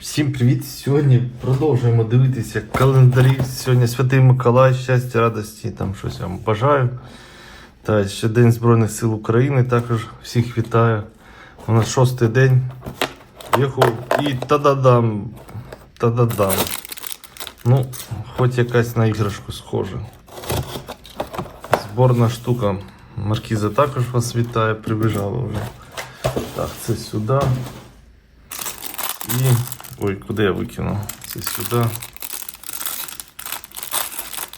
Всім привіт! Сьогодні продовжуємо дивитися календарі. Сьогодні Святий Миколай, щастя, радості, там щось вам бажаю. Та ще День Збройних сил України. Також всіх вітаю. У нас шостий день. Йоху, і та-да-дам. Та-да-дам. Ну, хоч якась на іграшку схожа. Зборна штука. Маркіза також вас вітає, прибіжала вже. Так, це сюди. І. Ой, куди я викинув? Це сюди.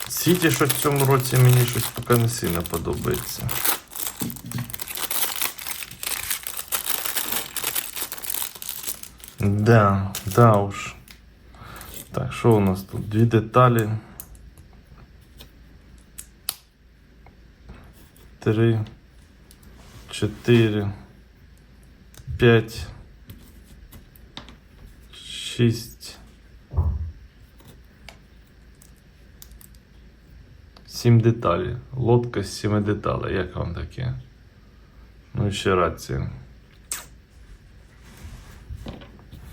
Сіті щось в цьому році мені щось поки не сильно подобається. Да, да уж. Так, що у нас тут? Дві деталі. Три, чотири, п'ять. Шість. Сім деталей. Лодка з сіми деталей. Як вам таке? Ну і ще рація.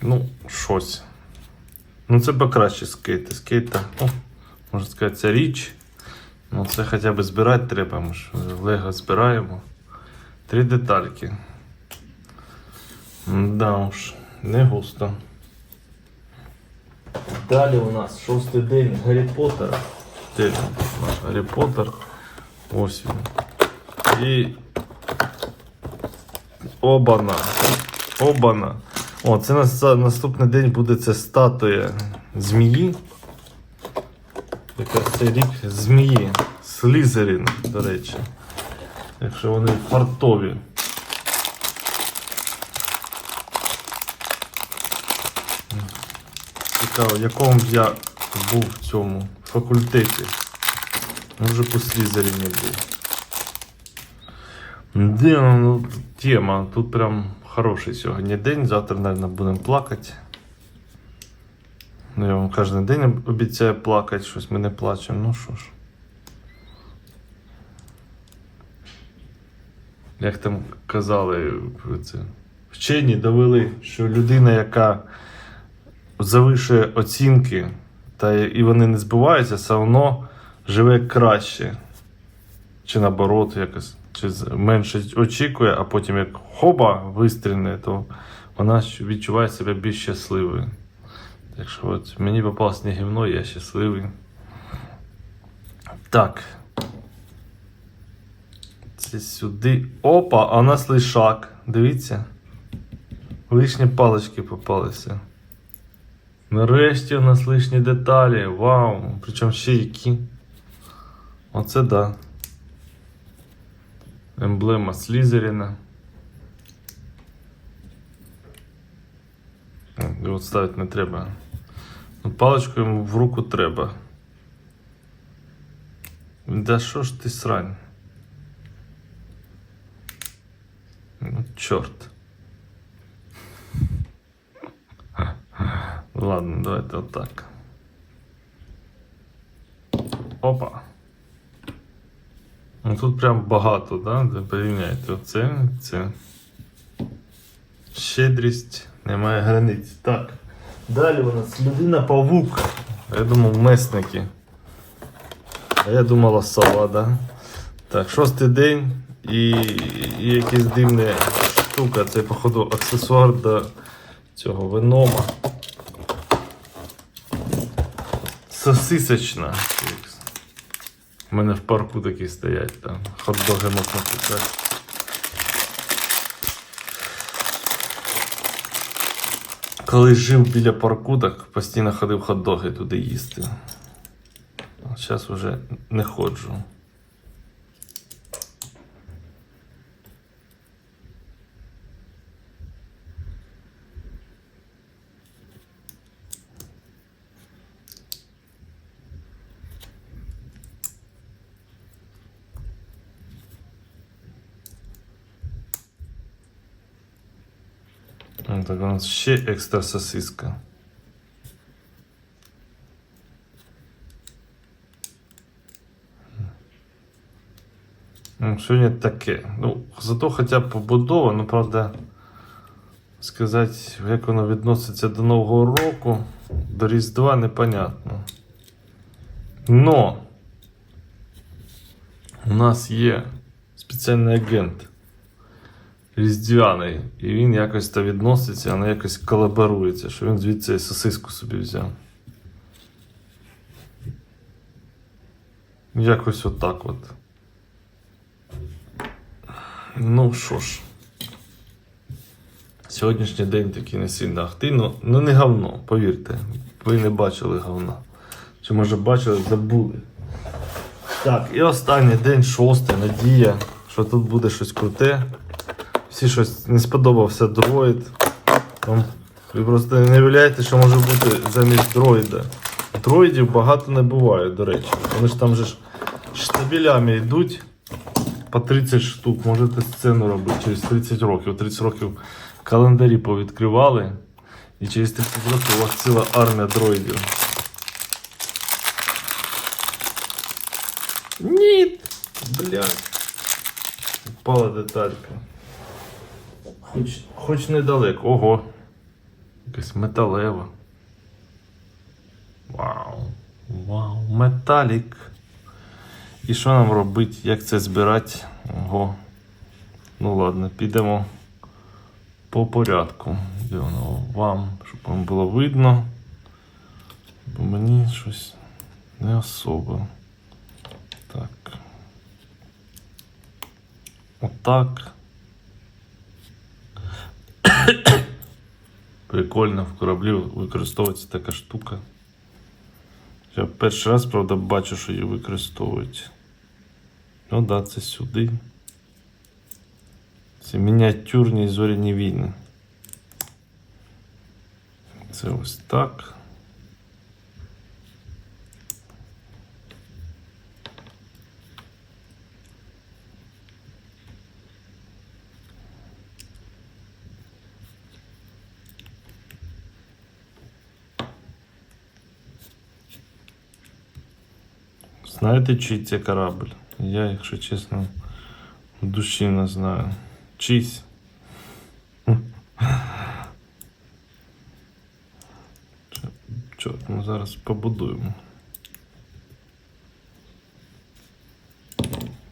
Ну, щось. Ну, це покраще скейти. Скейта, ну, можна сказати, це річ. Ну, це хоча б збирати треба, ми ж Лего збираємо. Три детальки. Да уж, не густо. Далі у нас шостий день Гаррі Поттера. Гаррі Поттер. Ось він. І. Обана. Обана. О, це нас наступний день буде це статуя змії. Яка цей рік змії. Слізерін, до речі. Якщо вони фартові. Цікаво, якому я був в цьому факультеті. Може по Слізеріні був. Де, ну, тема. Тут прям хороший сьогодні день. Завтра, мабуть, будемо плакати. Ну, я вам кожен день обіцяю плакати, щось ми не плачемо. Ну що ж. Як там казали, це, вчені довели, що людина, яка завишує оцінки, та і вони не збиваються, все одно живе краще. Чи наоборот, якось, чи менше очікує, а потім як хоба вистрільне, то вона відчуває себе більш щасливою. Так що от мені попалось не гівно, я щасливий. Так. Це сюди. Опа, а у нас лишак. Дивіться. Лишні палички попалися. Нарешті у нас лишні деталі. Вау! Причому ще які. Оце да. Емблема Слізеріна. О, Його ставити не треба. Ну, паличку йому в руку треба. Да що ж ти срань? Ну, чорт. Ладно, давайте отак. Опа. Ну тут прям багато, да? Порівняйте оце, це. Щедрість, немає границь. Так. Далі у нас людина павук. Я думав, месники. А я думала сова, да? Так, шостий день і, і якась дивна штука. Це, походу, аксесуар до цього венома. Сосисочна. У мене в парку такі стоять там. Хот-доги можна купити. Коли жив біля парку, так постійно ходив хот-доги туди їсти. Зараз вже не ходжу. Ну, Так у нас ще екстра сосиска. Ну, Сьогодні таке. Ну, зато хоча б побудова, ну правда, сказати, як воно відноситься до Нового року, до Різдва, непонятно. Но у нас є спеціальний агент різдвяний, і він якось то відноситься, воно якось колаборується, що він звідси сосиску собі взяв. Якось отак от. Ну що ж. Сьогоднішній день такий не сильно активно. Ну не говно, повірте. Ви не бачили говна. Чи може бачили, забули. Так, і останній день, шостий, надія, що тут буде щось круте. Всі щось не сподобався дроїд. Там, ви просто не уявляєте, що може бути замість дроїда. Дроїдів багато не буває, до речі. Вони ж там же ж штабелями йдуть по 30 штук. Можете сцену робити через 30 років. 30 років календарі повідкривали. І через 30 років у вас ціла армія дроїдів. Ні! Блядь. Упала деталька. Хоч, хоч недалеко. Ого. Якась металева. Вау. Вау. Металік. І що нам робити? Як це збирати? Ого. Ну ладно, підемо по порядку. Де воно вам, щоб вам було видно. Бо мені щось не особо. Так. Отак. Прикольно в кораблі використовується така штука. Я перший раз, правда, бачу, що її використовують. Ну да, це сюди. Це мініатюрні зоряні війни. Це ось так. Знаєте, чий це корабль? Я, якщо чесно, в душі не знаю. Чийсь. Чорт, ми зараз побудуємо.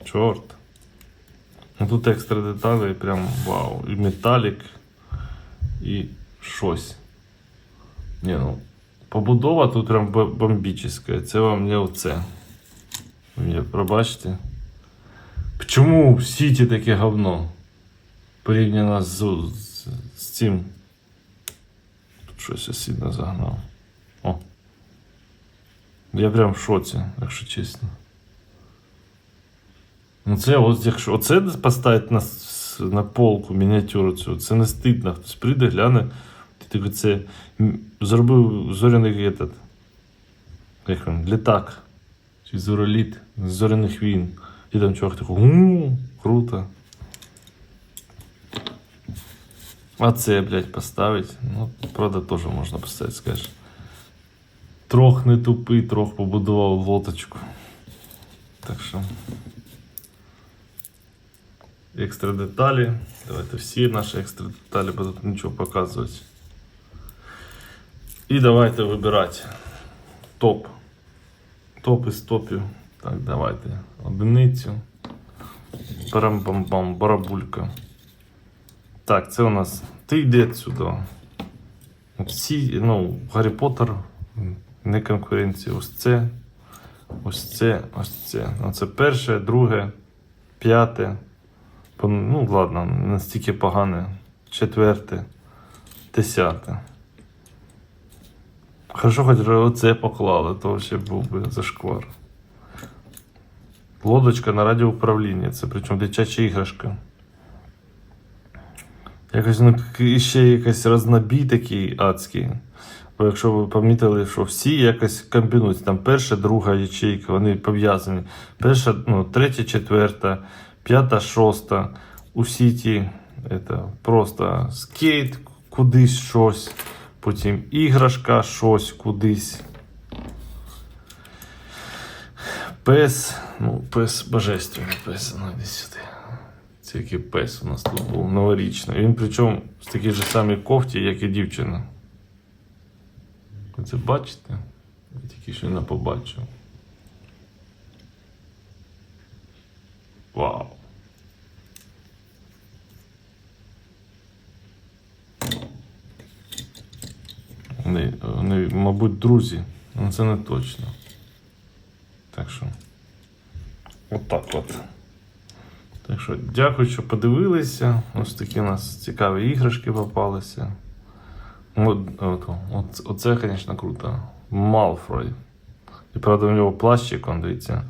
Чорт. Ну тут екстра деталі, прям вау. І металік, і щось. Ні, ну, побудова тут прям бо- бомбічна. Це вам не оце. Мені пробачте. Чому в Сіті таке говно? Порівняно з, з, з цим. Тут щось я сильно загнав. О. Я прям в шоці, якщо чесно. Ну це от якщо оце поставити на, на полку мініатюру цю, це не стидно. Хтось прийде, гляне. Ти це зробив зоряний этот, як він, літак. Чи зороліт з зоряних війн. І там чувак такий, у круто. А це, блядь, поставить. Ну, правда, теж можна поставити, скажеш. Трох не тупий, трох побудував лоточку. Так що. Екстра деталі. Давайте всі наші екстра деталі будуть нічого показувати. І давайте вибирати топ. Топ із топів. Так, давайте. Одиницю. Парам-бам-бам, барабулька. Так, це у нас. Ти йди сюди. Всі, ну, Гаррі Поттер, не конкуренція. Ось це. Ось це, ось це. Ну, це перше, друге, п'яте. Ну, ладно, настільки погане. Четверте, десяте. Хорошо, хоч оце поклали, то ще був би зашквар. Лодочка на радіоуправлінні, це причому дитяча іграшка. Якось ну, ще якийсь рознобій такий адський. Бо якщо ви помітили, що всі якось комбінуються, там перша, друга ячейка, вони пов'язані. Перша, ну, третя, четверта, п'ята, шоста. Усі ті это, просто скейт кудись щось, потім іграшка щось кудись. Пес, ну, пес божественний пес, ну йди сюди. Це який пес у нас тут був новорічний. Він причому з такій же самій кофті, як і дівчина. Ви це бачите? Я тільки що не побачив. Вау. Вони, вони, мабуть, друзі, але це не точно. Так що. Отак от. Так що дякую, що подивилися. Ось такі у нас цікаві іграшки попалися. От, от, от, оце, звісно, круто. Малфрой. І правда, у нього плащик, он, дивіться,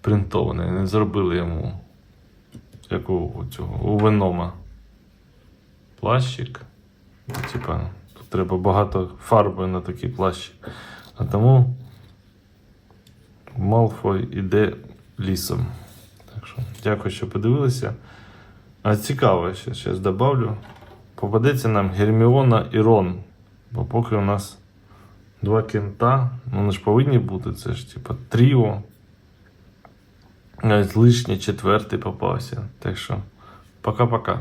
принтований. Не зробили йому як у, цього, у Венома. Плащик. Ну, Типа, треба багато фарби на такий плащ. А тому Малфой іде лісом. Так що, дякую, що подивилися. А цікаво, ще зараз добавлю. Попадеться нам Герміона і Рон. Бо поки у нас два кента, вони ж повинні бути, це ж типа тріо. Навіть лишній четвертий попався. Так що, пока-пока.